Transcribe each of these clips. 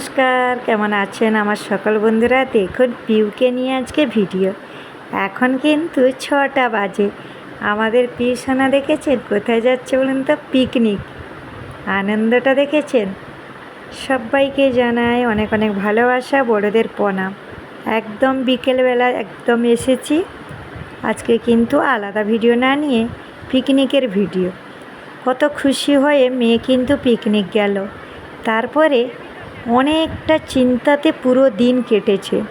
নমস্কার, কেমন আছেন আমার সকল বন্ধুরা? দেখুন পিউকে নিয়ে আজকে ভিডিও। এখন কিন্তু ছটা বাজে। আমাদের পিউ সোনা দেখেছেন? কোথায় যাচ্ছে বলুন তো? পিকনিক। আনন্দটা দেখেছেন? সবাইকে জানাই অনেক অনেক ভালোবাসা, বড়দের প্রণাম। একদম বিকেলবেলা একদম এসেছি। আজকে কিন্তু আলাদা ভিডিও না নিয়ে পিকনিকের ভিডিও। কত খুশি হয়ে মেয়ে কিন্তু পিকনিক গেল। তারপরে অনেকটা চিন্তাতে পুরো দিন কেটেছে।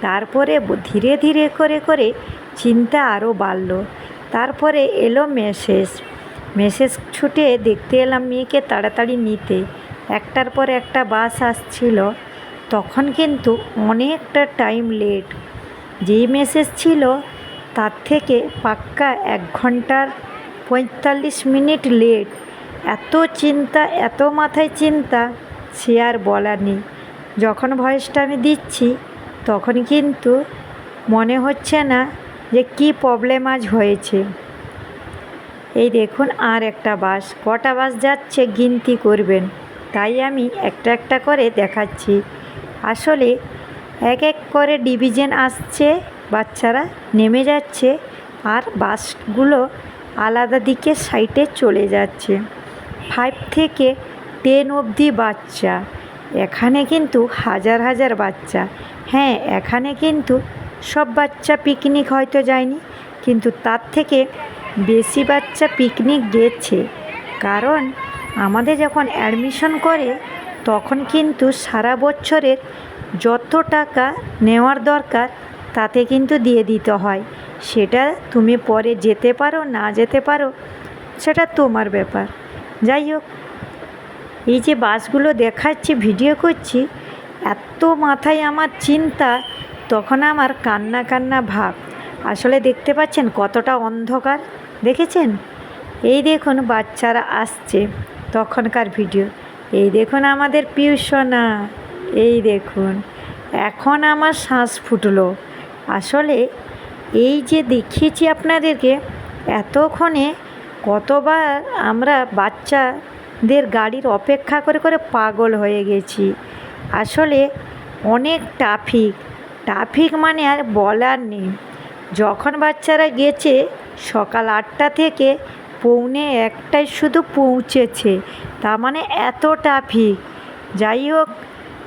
তারপরে ধীরে ধীরে করে করে চিন্তা আরও বাড়লো। তারপরে এলো মেসেজ। মেসেজ ছুটে দেখতে এলাম মেয়েকে তাড়াতাড়ি নিতে। একটার পর একটা বাস আসছিল। তখন কিন্তু অনেকটা টাইম লেট। যেই মেসেজ ছিল, তার থেকে পাক্কা এক ঘণ্টার পঁয়তাল্লিশ মিনিট লেট। এত চিন্তা, এত মাথায় চিন্তা। সে আর বলার নেই। যখন ভয়েসটা আমি দিচ্ছি তখন কিন্তু মনে হচ্ছে না যে কি প্রবলেম আজ হয়েছে। এই দেখুন আর একটা বাস। কটা বাস যাচ্ছে গিনতি করবেন। তাই আমি একটা একটা করে দেখাচ্ছি। আসলে এক এক করে ডিভিশন আসছে, বাচ্চারা নেমে যাচ্ছে আর বাসগুলো আলাদা দিকে সাইডে চলে যাচ্ছে। ফাইভ থেকে টেন অবধি বাচ্চা। এখানে কিন্তু হাজার হাজার বাচ্চা। হ্যাঁ এখানে কিন্তু সব বাচ্চা পিকনিক হয়তো যায়নি, কিন্তু তার থেকে বেশি বাচ্চা পিকনিক গেছে। কারণ আমাদের যখন অ্যাডমিশন করে, তখন কিন্তু সারা বছরের যত টাকা নেওয়ার দরকার, তাতে কিন্তু দিয়ে দিতে হয়। সেটা তুমি পরে যেতে পারো, না যেতে পারো, সেটা তোমার ব্যাপার। যাই হোক এই যে বাসগুলো দেখাচ্ছি, ভিডিও করছি, এত মাথায় আমার চিন্তা, তখন আমার কান্না কান্না ভাব। আসলে দেখতে পাচ্ছেন কতটা অন্ধকার, দেখেছেন? এই দেখুন বাচ্চারা আসছে তখনকার ভিডিও। এই দেখুন আমাদের পিউসনা এই দেখুন। এখন আমার শ্বাস ফুটলো। আসলে এই যে দেখিয়েছি আপনাদেরকে, এতক্ষণে কতবার আমরা বাচ্চাদের গাড়ির অপেক্ষা করে করে পাগল হয়ে গেছি। আসলে অনেক ট্রাফিক। ট্রাফিক মানে আর বলার নেই। যখন বাচ্চারা গেছে, সকাল আটটা থেকে পৌনে একটায় শুধু পৌঁছেছে। তার মানে এত ট্রাফিক। যাই হোক,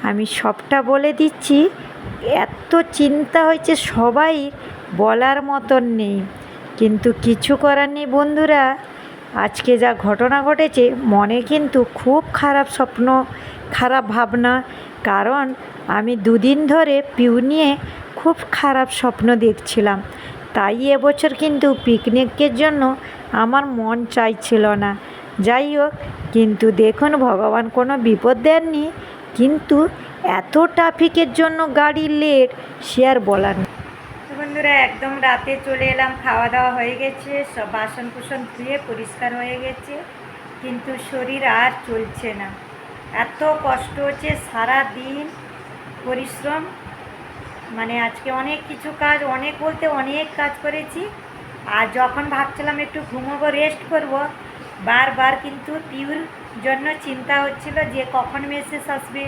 আমি সবটা বলে দিচ্ছি। এত চিন্তা হয়েছে সবাই বলার মতন নেই। কিন্তু কিছু করার নেই বন্ধুরা। আজকে যা ঘটনা ঘটেছে, মনে কিন্তু খুব খারাপ স্বপ্ন, খারাপ ভাবনা। কারণ আমি দুদিন ধরে পিউ নিয়ে খুব খারাপ স্বপ্ন দেখছিলাম। তাই এবছর কিন্তু পিকনিকের জন্য আমার মন চাইছিল না। যাই হোক, কিন্তু দেখুন, ভগবান কোনো বিপদ দেননি। কিন্তু এত ট্রাফিকের জন্য গাড়ি লেট সে আর বলার বন্ধুরা একদম রাতে চলে এলাম, খাওয়া দাওয়া হয়ে গেছে, সব বাসন কুসন ধুয়ে পরিষ্কার হয়ে গেছে, কিন্তু শরীর আর চলছে না। এত কষ্ট হচ্ছে সারা দিন পরিশ্রম মানে আজকে অনেক কিছু কাজ, অনেক বলতে অনেক কাজ করেছি, আর যখন ভাবছিলাম একটু ঘুমোবো রেস্ট করব, বারবার কিন্তু পিউর জন্য চিন্তা হচ্ছিল যে কখন মেসেজ আসবে,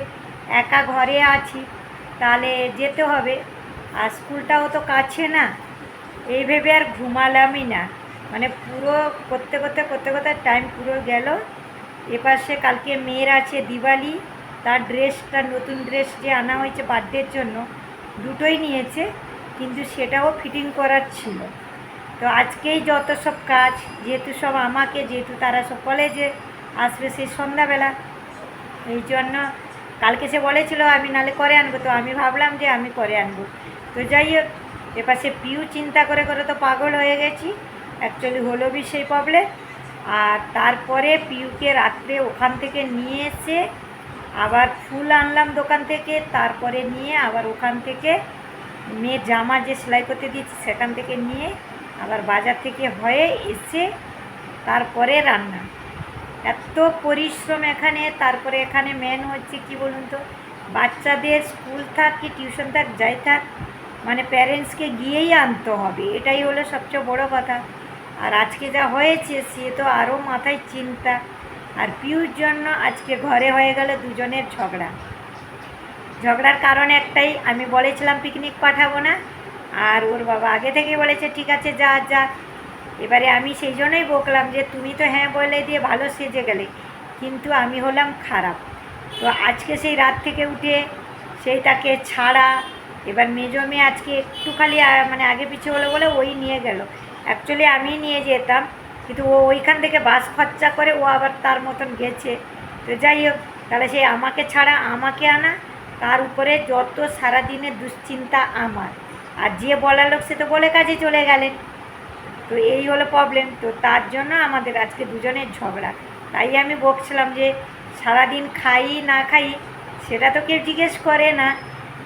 একা ঘরে আছি, তাহলে যেতে হবে। আর স্কুলটাও তো কাছে না। এই ভেবে আর ঘুমালামই না। মানে পুরো করতে করতে করতে করতে টাইম পুরো গেল। এপাশে কালকে মেয়ের আছে দিওয়ালি। তার ড্রেসটা নতুন ড্রেস যে আনা হয়েছে বার্থডের জন্য, দুটোই নিয়েছে। কিন্তু সেটাও ফিটিং করার ছিল। তো আজকেই যত সব কাজ, যেহেতু সব আমাকে, যেহেতু তারা সব কলেজে আসবে সেই সন্ধ্যাবেলা। এই জন্য কালকে সে বলেছিল, আমি নালে করে আনব। তো আমি ভাবলাম যে আমি করে আনব। তো যাই হোক এপাশে পিউ চিন্তা করে করে তো পাগল হয়ে গেছি। অ্যাকচুয়ালি হলো বি সেই প্রবলেম আর তারপরে পিউকে রাত্রে ওখান থেকে নিয়ে এসে আবার ফুল আনলাম দোকান থেকে। তারপরে নিয়ে আবার ওখান থেকে মেয়ের জামা যে সেলাই করতে দিয়েছি সেখান থেকে নিয়ে আবার বাজার থেকে হয়ে এসে তারপরে রান্না। এত পরিশ্রম এখানে, তারপরে এখানে মেন হচ্ছে কি বলুন তো? বাচ্চাদের স্কুল থাক কি টিউশন থাক, যাই থাক মানে প্যারেন্টসকে গিয়েই আনতে হবে, এটাই হলো সবচেয়ে বড় কথা। আর আজকে যা হয়েছে, সে তো আরও মাথায় চিন্তা। আর পিউর জন্য আজকে ঘরে হয়ে গেল দুজনের ঝগড়া। ঝগড়ার কারণ একটাই, আমি বলেছিলাম পিকনিক পাঠাবো না, আর ওর বাবা আগে থেকে বলেছে, ঠিক আছে, যা যা। এবারে আমি সেই জন্যই বকলাম যে তুমি তো হ্যাঁ বলে দিয়ে ভালো সেজে গেলে, কিন্তু আমি হলাম খারাপ। তো আজকে সেই রাত থেকে উঠে সেই তাকে ছাড়া, এবার মেজো মেয়ে আজকে একটু খালি মানে আগে পিছিয়ে হলো বলে ওই নিয়ে গেল। অ্যাকচুয়ালি আমি নিয়ে যেতাম, কিন্তু ও ওইখান থেকে বাস খরচা করে ও আবার তার মতন গেছে। তো যাই হোক, তাহলে সেই আমাকে ছাড়া আমাকে আনা, তার উপরে যত সারাদিনের দুশ্চিন্তা আমার। আর যে বলার লোক সে তো বলে কাজে চলে গেলেন। তো এই হলো প্রবলেম তো তার জন্য আমাদের আজকে দুজনের ঝগড়া। তাই আমি বকছিলাম যে সারাদিন খাই না খাই, সেটা তো কেউ জিজ্ঞেস করে না।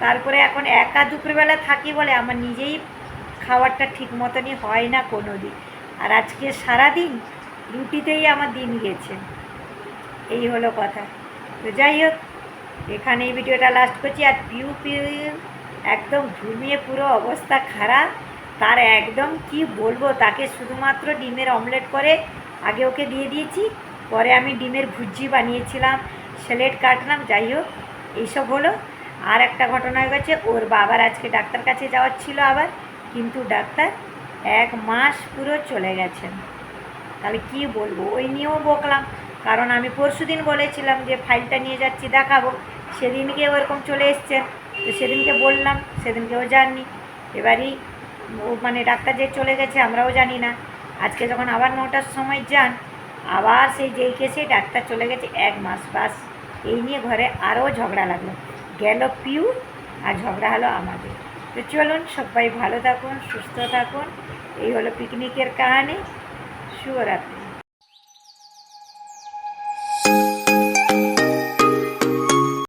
তারপরে এখন একা দুপুরবেলা থাকি বলে আমার নিজেই খাবারটা ঠিক মতনই হয় না কোনো দিন আর আজকে সারাদিন রুটিতেই আমার দিন গেছে। এই হলো কথা। তো যাই হোক এখানে এই ভিডিওটা লাস্ট করছি। আর পিউ পিউ, একদম ঘুমিয়ে পুরো অবস্থা খারাপ। তার একদম কি বলব, তাকে শুধুমাত্র ডিমের অমলেট করে আগে ওকে দিয়ে দিয়েছি, পরে আমি ডিমের ভুজি বানিয়েছিলাম, স্যালেড কাটলাম, যাই হোক, এইসব হলো। আর একটা ঘটনা হয়ে গেছে, ওর বাবার আজকে ডাক্তার কাছে যাওয়ার ছিল আবার, কিন্তু ডাক্তার এক মাস পুরো চলে গেছেন তাহলে কি বলব, ওই নিয়েও বকলাম, কারণ আমি পরশু দিন বলেছিলাম যে ফাইলটা নিয়ে যাচ্ছি, দেখাবো। সেদিনকে ওরকম চলে এসছেন তো সেদিনকে বললাম সেদিনকেও জাননি। এবারই মানে ডাক্তার যে চলে গেছে, আমরাও জানি না। আজকে যখন আবার নটার সময় যান, আবার সেই যেই কেসে ডাক্তার চলে গেছে এক মাস। বাস, এই নিয়ে ঘরে আরও ঝগড়া লাগল। গেল পিউ আর ঝগড়া হলো আমাদের। তো চলুন, সবাই ভালো থাকুন, সুস্থ থাকুন। এই হলো পিকনিকের কাহানি। শুভরাত্রি।